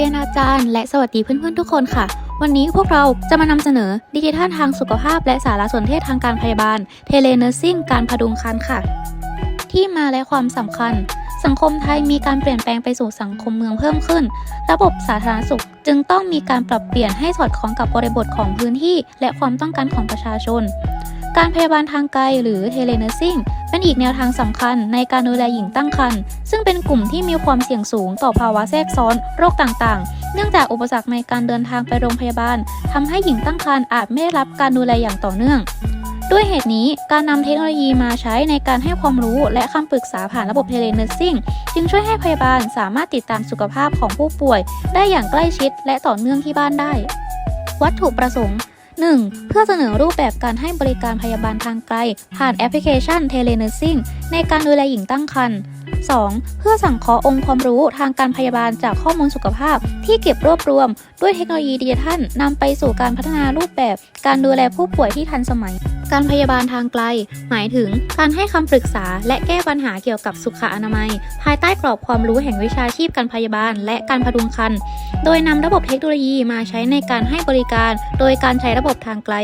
เรียนอาจารย์ และสวัสดีเพื่อนๆทุกคนค่ะ วันนี้พวกเราจะมานำเสนอดิจิทัลทางสุขภาพ และสารสนเทศทางการพยาบาล เทเลเนอร์ซิ่งการพดุงครรภ์ค่ะ ที่มาและความสำคัญ สังคมไทยมีการเปลี่ยนแปลงไปสู่สังคมเมืองเพิ่มขึ้น ระบบสาธารณสุขจึงต้องมีการปรับเปลี่ยนให้สอดคล้องกับบริบทของพื้นที่ และความต้องการของประชาชน การพยาบาลทางไกลหรือเทเลเนอร์ซิ่ง เป็นอีกแนวทางสำคัญในการดูแลหญิงตั้งครรภ์ซึ่งเป็นกลุ่มที่มีความเสี่ยงสูงต่อภาวะแทรกซ้อนโรคต่างๆ เนื่องจากอุปสรรคในการเดินทางไปโรงพยาบาลทำให้หญิงตั้งครรภ์อาจไม่ได้รับการดูแลอย่างต่อเนื่อง ด้วยเหตุนี้การนำเทคโนโลยีมาใช้ในการให้ความรู้และคำปรึกษาผ่านระบบเทเลเนอร์ซิ่งจึงช่วยให้พยาบาลสามารถติดตามสุขภาพของผู้ป่วย ได้อย่างใกล้ชิดและต่อเนื่องที่บ้านได้ วัตถุประสงค์ 1. เพื่อเสนอรูปแบบการให้บริการพยาบาลทางไกล ผ่านแอปพลิเคชันเทเลเนอร์ซิ่งในการดูแลหญิงตั้งครรภ์ 2. เพื่อสั่งขอองค์ความรู้ทางการพยาบาลจากข้อมูลสุขภาพ ที่เก็บรวบรวม ด้วยเทคโนโลยีดิจิทัลนำไปสู่การพัฒนารูปแบบ การดูแลผู้ป่วยที่ทันสมัย การพยาบาลทางไกล หมายถึงการให้คำปรึกษาและแก้ปัญหาเกี่ยวกับสุขอนามัย ภายใต้กรอบความรู้แห่งวิชาชีพการพยาบาล และการพดุงครรภ์โดยนำระบบเทคโนโลยีมาใช้ในการให้บริการ โดยการใช้ระบบทางไกล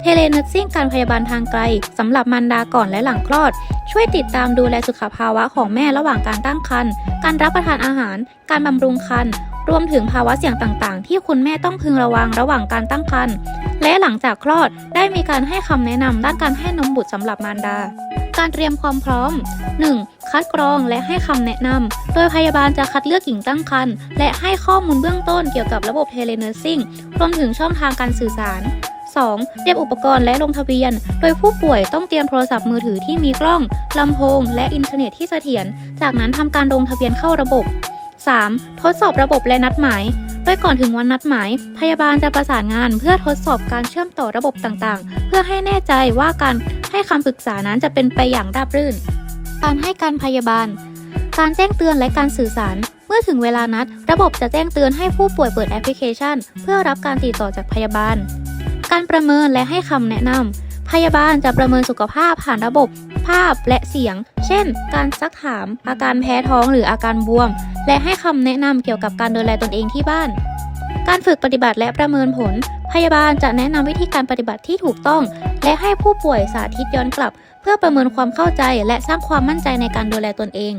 เทเลเนอร์ซิ่งการพยาบาลทางไกลสำหรับมารดาก่อนและหลังคลอด ช่วยติดตามดูแลสุขภาวะของแม่ระหว่างการตั้งครรภ์การรับประทานอาหาร การบำรุงครรภ์ รวมถึงภาวะเสี่ยงต่างๆ ที่คุณแม่ต้องพึงระวังระหว่างการตั้งครรภ์และหลังจากคลอดได้มีการให้คำแนะนำด้านการให้นมบุตรสำหรับมารดา การเตรียมความพร้อม 1. คัดกรองและให้คำแนะนำ โดยพยาบาลจะคัดเลือกหญิงตั้งครรภ์และให้ข้อมูลเบื้องต้นเกี่ยวกับระบบเทเลเนอร์ซิ่งรวมถึงช่องทางการสื่อสาร 2. เตรียมอุปกรณ์และลงทะเบียน โดยผู้ป่วยต้องเตรียมโทรศัพท์มือถือที่มีกล้อง ลำโพง และอินเทอร์เน็ตที่เสถียร จากนั้นทำการลงทะเบียนเข้าระบบ 3. ทดสอบระบบและนัดหมาย โดยก่อนถึงวันนัดหมาย พยาบาลจะประสานงานเพื่อทดสอบการเชื่อมต่อระบบต่างๆ เพื่อให้แน่ใจว่าการให้คำปรึกษานั้นจะเป็นไปอย่างราบรื่น การให้การพยาบาล การแจ้งเตือนและการสื่อสาร เมื่อถึงเวลานัด ระบบจะแจ้งเตือนให้ผู้ป่วยเปิดแอปพลิเคชัน เพื่อรับการติดต่อจากพยาบาล การประเมินและให้คำแนะนำ พยาบาลจะประเมินสุขภาพผ่านระบบ ภาพและเสียง เช่น การซักถาม อาการแพ้ท้องหรืออาการบวม และให้คำแนะนำเกี่ยวกับการดูแลตนเองที่บ้าน การฝึกปฏิบัติและประเมินผล พยาบาลจะแนะนำวิธีการปฏิบัติที่ถูกต้อง และให้ผู้ป่วยสาธิตย้อนกลับ เพื่อประเมินความเข้าใจและสร้างความมั่นใจในการดูแลตนเอง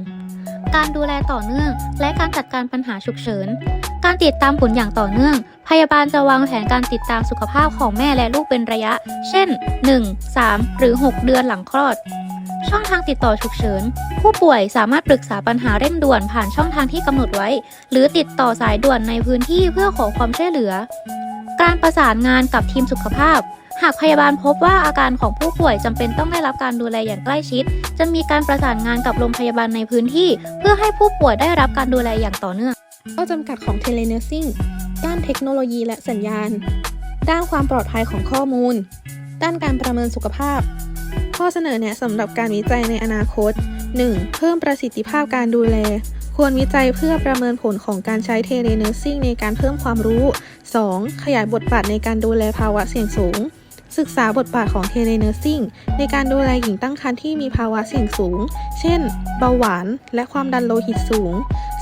การดูแลต่อเนื่อง และการจัดการปัญหาฉุกเฉิน การติดตามผลอย่างต่อเนื่อง พยาบาลจะวางแผนการติดตามสุขภาพของแม่และลูกเป็นระยะ เช่น 1, 3 หรือ 6 เดือนหลังคลอด ช่องทางติดต่อฉุกเฉิน ผู้ป่วยสามารถปรึกษาปัญหาเร่งด่วนผ่านช่องทางที่กำหนดไว้ หรือติดต่อสายด่วนในพื้นที่เพื่อขอความช่วยเหลือ การประสานงานกับทีมสุขภาพหากพยาบาลพบว่าอาการของผู้ป่วยจำเป็นต้องได้รับการดูแลอย่างใกล้ชิด จะมีการประสานงานกับโรงพยาบาลในพื้นที่ เพื่อให้ผู้ป่วยได้รับการดูแลอย่างต่อเนื่อง ข้อจำกัดของเทเลเนอร์ซิ่งด้านเทคโนโลยีและสัญญาณ ด้านความปลอดภัยของข้อมูล ด้านการประเมินสุขภาพ ข้อเสนอแนะสำหรับการวิจัยในอนาคต 1. เพิ่มประสิทธิภาพการดูแล ควรวิจัยเพื่อประเมินผลของการใช้เทเลเนอร์ซิ่งในการเพิ่มความรู้ 2. ขยายบทบาทในการดูแลภาวะเสี่ยงสูง ศึกษาบทบาทของเทเลเนอร์ซิ่งในการดูแลหญิงตั้งครรภ์ที่มีภาวะเสี่ยงสูง เช่น เบาหวาน และความดันโลหิตสูง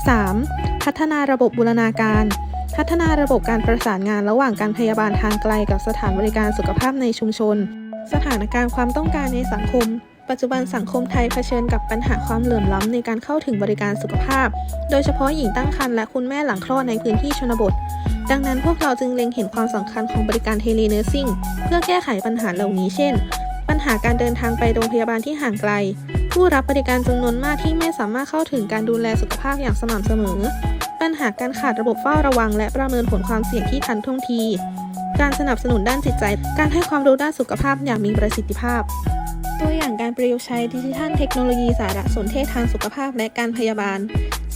3. พัฒนาระบบบูรณาการ พัฒนาระบบการประสานงานระหว่างการพยาบาลทางไกลกับสถานบริการสุขภาพในชุมชน สถานการณ์ความต้องการในสังคม ปัจจุบันสังคมไทยเผชิญกับปัญหาความเหลื่อมล้ำในการเข้าถึงบริการสุขภาพ โดยเฉพาะหญิงตั้งครรภ์และคุณแม่หลังคลอดในพื้นที่ชนบท ดังนั้นพวกเราจึงเล็งเห็นความสำคัญของบริการเทเลเนอร์ซิ่งเพื่อแก้ไขปัญหาเหล่านี้เช่น ปัญหาการเดินทางไปโรงพยาบาลที่ห่างไกล ผู้รับบริการจำนวนมากที่ไม่สามารถเข้าถึงการดูแลสุขภาพอย่างสม่ำเสมอ ปัญหาการขาดระบบเฝ้าระวัง และประเมินผลความเสี่ยงที่ทันท่วงที การสนับสนุนด้านจิตใจ การให้ความรู้ด้านสุขภาพอย่างมีประสิทธิภาพ ตัวอย่างการประยุกต์ใช้ดิจิทัลเทคโนโลยีสารสนเทศทางสุขภาพและการพยาบาล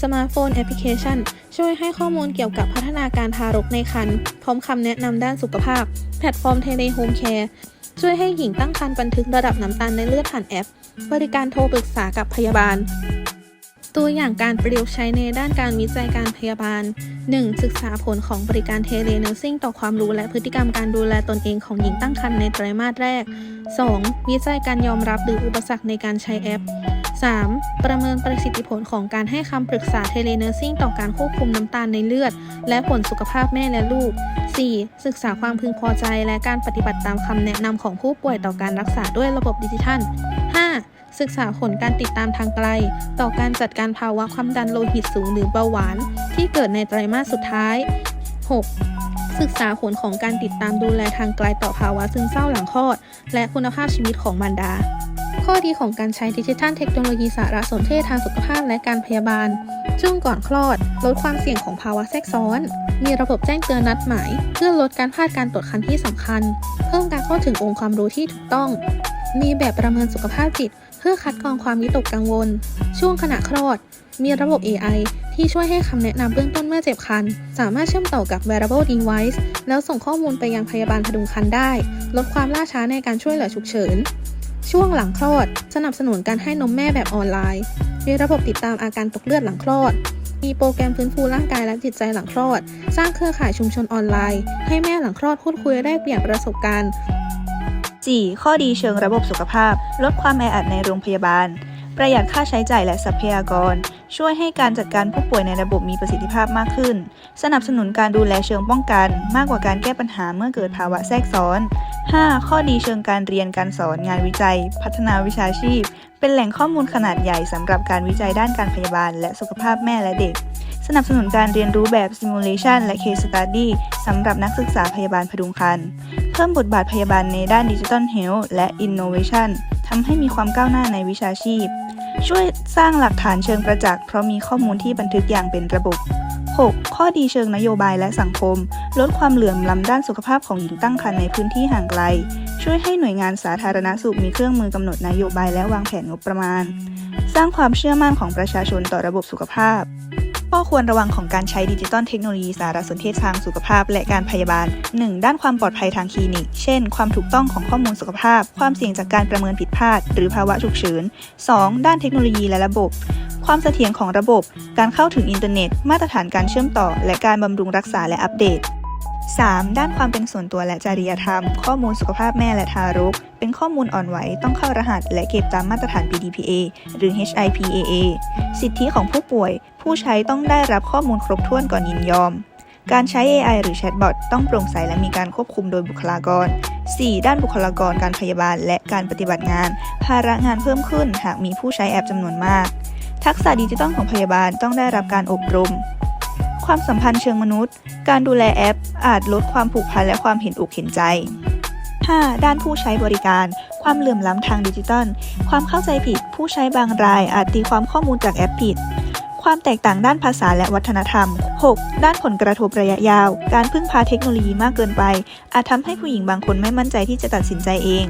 สมาร์ทโฟนแอปพลิเคชัน ช่วยให้ข้อมูลเกี่ยวกับพัฒนาการทารกในครรภ์พร้อมคำแนะนำด้านสุขภาพ แพลตฟอร์มเทเลโฮมแคร์ ช่วยให้หญิงตั้งครรภ์บันทึกระดับน้ำตาลในเลือดผ่านแอป บริการโทรปรึกษากับพยาบาล ตัวอย่างการประยุกต์ใช้ในด้านการวิจัยการพยาบาล 1. ศึกษาผลของบริการเทเลเนอร์ซิ่งต่อความรู้และพฤติกรรมการดูแลตนเองของหญิงตั้งครรภ์ในไตรมาสแรก 2. วิจัยการยอมรับหรืออุปสรรคในการใช้แอป 3. ประเมินประสิทธิผลของการให้คำปรึกษาเทเลเนอร์ซิ่งต่อการควบคุมน้ำตาลในเลือด และผลสุขภาพแม่และลูก 4. ศึกษาความพึงพอใจและการปฏิบัติตามคำแนะนำของผู้ป่วยต่อการรักษาด้วยระบบดิจิทัล 5. ศึกษาผลการติดตามทางไกล ต่อการจัดการภาวะความดันโลหิตสูงหรือเบาหวาน ที่เกิดในไตรมาสสุดท้าย 6. ศึกษาผลของการติดตามดูแลทางไกลต่อภาวะซึมเศร้าหลังคลอด และคุณภาพชีวิตของมารดา ข้อดีของการใช้ดิจิทัลเทคโนโลยีสารสนเทศทางสุขภาพและการพยาบาล ช่วงก่อนคลอด ลดความเสี่ยงของภาวะแทรกซ้อน มีระบบแจ้งเตือนนัดหมาย เพื่อลดการพลาดการตรวจคันที่สำคัญ เพิ่มการเข้าถึงองค์ความรู้ที่ถูกต้อง มีแบบประเมินสุขภาพจิต เพื่อคัดกรองความวิตกกังวล ช่วงขณะคลอด มีระบบ AI ที่ช่วยให้คำแนะนำเบื้องต้นเมื่อเจ็บครรภ์สามารถเชื่อมต่อกับ wearable device แล้วส่งข้อมูลไปยังพยาบาลพดุงครรภ์ได้ ลดความล่าช้าในการช่วยเหลือฉุกเฉิน ช่วงหลังคลอด สนับสนุนการให้นมแม่แบบออนไลน์ มีระบบติดตามอาการตกเลือดหลังคลอด มีโปรแกรมฟื้นฟูร่างกายและจิตใจหลังคลอด สร้างเครือข่ายชุมชนออนไลน์ ให้แม่หลังคลอดพูดคุยแลกเปลี่ยนประสบการณ์ 4. ข้อดีเชิงระบบสุขภาพ ลดความแออัดในโรงพยาบาล ประหยัดค่าใช้จ่ายและทรัพยากร ช่วยให้การจัดการผู้ป่วยในระบบมีประสิทธิภาพมากขึ้น สนับสนุนการดูแลเชิงป้องกัน มากกว่าการแก้ปัญหาเมื่อเกิดภาวะแทรกซ้อน 5. ข้อดีเชิงการเรียนการสอนงานวิจัย พัฒนาวิชาชีพ เป็นแหล่งข้อมูลขนาดใหญ่สำหรับการวิจัยด้านการพยาบาล และสุขภาพแม่และเด็ก สนับสนุนการเรียนรู้แบบ simulation และ case study สำหรับนักศึกษาพยาบาลพดุงครรภ์เพิ่มบทบาทพยาบาลในด้านดิจิทัลเฮลท์และ Innovation ทำให้มีความก้าวหน้าในวิชาชีพ ช่วยสร้างหลักฐานเชิงประจักษ์เพราะมีข้อมูลที่บันทึกอย่างเป็นระบบ 6. ข้อดีเชิงนโยบายและสังคม ลดความเหลื่อมล้ำด้านสุขภาพของหญิงตั้งครรภ์ในพื้นที่ห่างไกล ช่วยให้หน่วยงานสาธารณสุขมีเครื่องมือกำหนดนโยบายและวางแผนงบประมาณ สร้างความเชื่อมั่นของประชาชนต่อระบบสุขภาพ ข้อควรระวังของการใช้ดิจิตอลเทคโนโลยีสารสนเทศทางสุขภาพและการพยาบาล 1. ด้านความปลอดภัยทางคลินิก เช่น ความถูกต้องของข้อมูลสุขภาพ ความเสี่ยงจากการประเมินผิดพลาด หรือภาวะฉุกเฉิน 2. ด้านเทคโนโลยีและระบบ ความเสถียรของระบบ การเข้าถึงอินเทอร์เน็ต มาตรฐานการเชื่อมต่อ และการบำรุงรักษาและอัปเดต 3. ด้านความเป็นส่วนตัวและจริยธรรม ข้อมูลสุขภาพแม่และทารก เป็นข้อมูลอ่อนไหว ต้องเข้ารหัส และเก็บตามมาตรฐาน PDPA หรือ HIPAA สิทธิของผู้ป่วย ผู้ใช้ต้องได้รับข้อมูลครบถ้วนก่อนยินยอม การใช้ AI หรือแชทบอทต้องโปร่งใสและมีการควบคุมโดยบุคลากร 4. ด้านบุคลากรการพยาบาล และการปฏิบัติงาน ภาระงานเพิ่มขึ้น หากมีผู้ใช้แอปจำนวนมาก ทักษะดิจิทัลของพยาบาลต้องได้รับการอบรม ความสัมพันธ์เชิงมนุษย์ การดูแลแอป อาจลดความผูกพันและความเห็นอกเห็นใจ 5. ด้านผู้ใช้บริการ ความเหลื่อมล้ำทางดิจิทัล ความเข้าใจผิด ผู้ใช้บางรายอาจตีความข้อมูลจากแอปผิด ความแตกต่างด้านภาษาและวัฒนธรรม 6. ด้านผลกระทบระยะยาว การพึ่งพาเทคโนโลยีมากเกินไป อาจทำให้ผู้หญิงบางคนไม่มั่นใจที่จะตัดสินใจเอง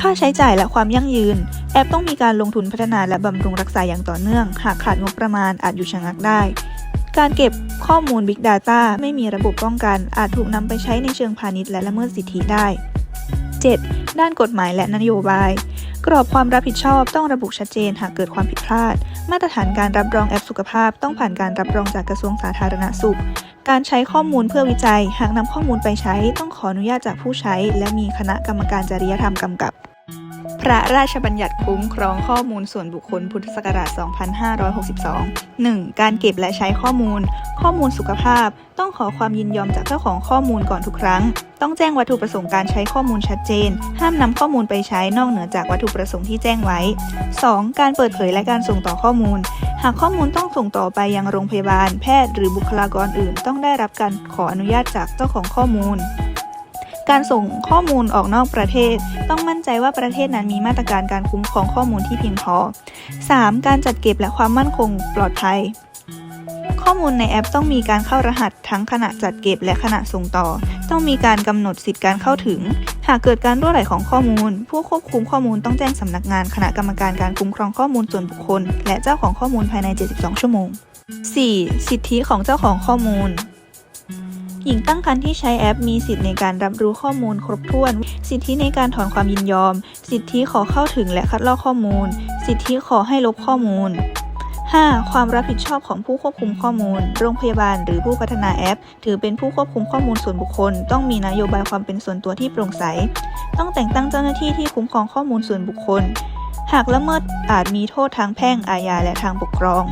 ค่าใช้จ่ายและความยั่งยืน แอปต้องมีการลงทุนพัฒนาและบำรุงรักษาอย่างต่อเนื่อง หากขาดงบประมาณอาจอยู่ชะงักได้ การเก็บข้อมูล Big Data ไม่มีระบบป้องกัน อาจถูกนำไปใช้ในเชิงพาณิชย์และละเมิดสิทธิได้ 7. ด้านกฎหมายและนโยบาย กรอบความรับผิดชอบต้องระบุชัดเจนหากเกิดความผิดพลาด มาตรฐานการรับรองแอปสุขภาพ ต้องผ่านการรับรองจากกระทรวงสาธารณสุข การใช้ข้อมูลเพื่อวิจัย หากนำข้อมูลไปใช้ ต้องขออนุญาตจากผู้ใช้ และมีคณะกรรมการจริยธรรมกำกับ ระราชบัญญัติคุ้มครองข้อมูลส่วนบุคคลพุทธศักราช 2562 1. การเก็บและใช้ข้อมูล ข้อมูลสุขภาพ ต้องขอความยินยอมจากเจ้าของข้อมูลก่อนทุกครั้ง ต้องแจ้งวัตถุประสงค์การใช้ข้อมูลชัดเจน ห้ามนำข้อมูลไปใช้นอกเหนือจากวัตถุประสงค์ที่แจ้งไว้ 2. การเปิดเผยและการส่งต่อข้อมูล หากข้อมูลต้องส่งต่อไปยังโรงพยาบาล แพทย์หรือบุคลากรอื่น ต้องได้รับการขออนุญาตจากเจ้าของข้อมูล การส่งข้อมูลออกนอกประเทศ ต้องมั่นใจว่าประเทศนั้นมีมาตรการการคุ้มครองข้อมูลที่เพียงพอ 3. การจัดเก็บและความมั่นคงปลอดภัย ข้อมูลในแอปต้องมีการเข้ารหัสทั้งขณะจัดเก็บและขณะส่งต่อ ต้องมีการกำหนดสิทธิการเข้าถึง หากเกิดการรั่วไหลของข้อมูล ผู้ควบคุมข้อมูลต้องแจ้งสำนักงานคณะกรรมการการคุ้มครองข้อมูลส่วนบุคคล และเจ้าของข้อมูลภายใน 72 ชั่วโมง 4. สิทธิของเจ้าของข้อมูล หญิงตั้งครรภ์ที่ใช้แอปมีสิทธิในการรับรู้ข้อมูลครบถ้วน สิทธิในการถอนความยินยอม สิทธิขอเข้าถึงและคัดลอกข้อมูล สิทธิขอให้ลบข้อมูล 5. ความรับผิดชอบของผู้ควบคุมข้อมูล โรงพยาบาลหรือผู้พัฒนาแอป ถือเป็นผู้ควบคุมข้อมูลส่วนบุคคล ต้องมีนโยบายความเป็นส่วนตัวที่โปร่งใส ต้องแต่งตั้งเจ้าหน้าที่ที่คุ้มครองข้อมูลส่วนบุคคล หากละเมิดอาจมีโทษทางแพ่งอาญาและทางปกครอง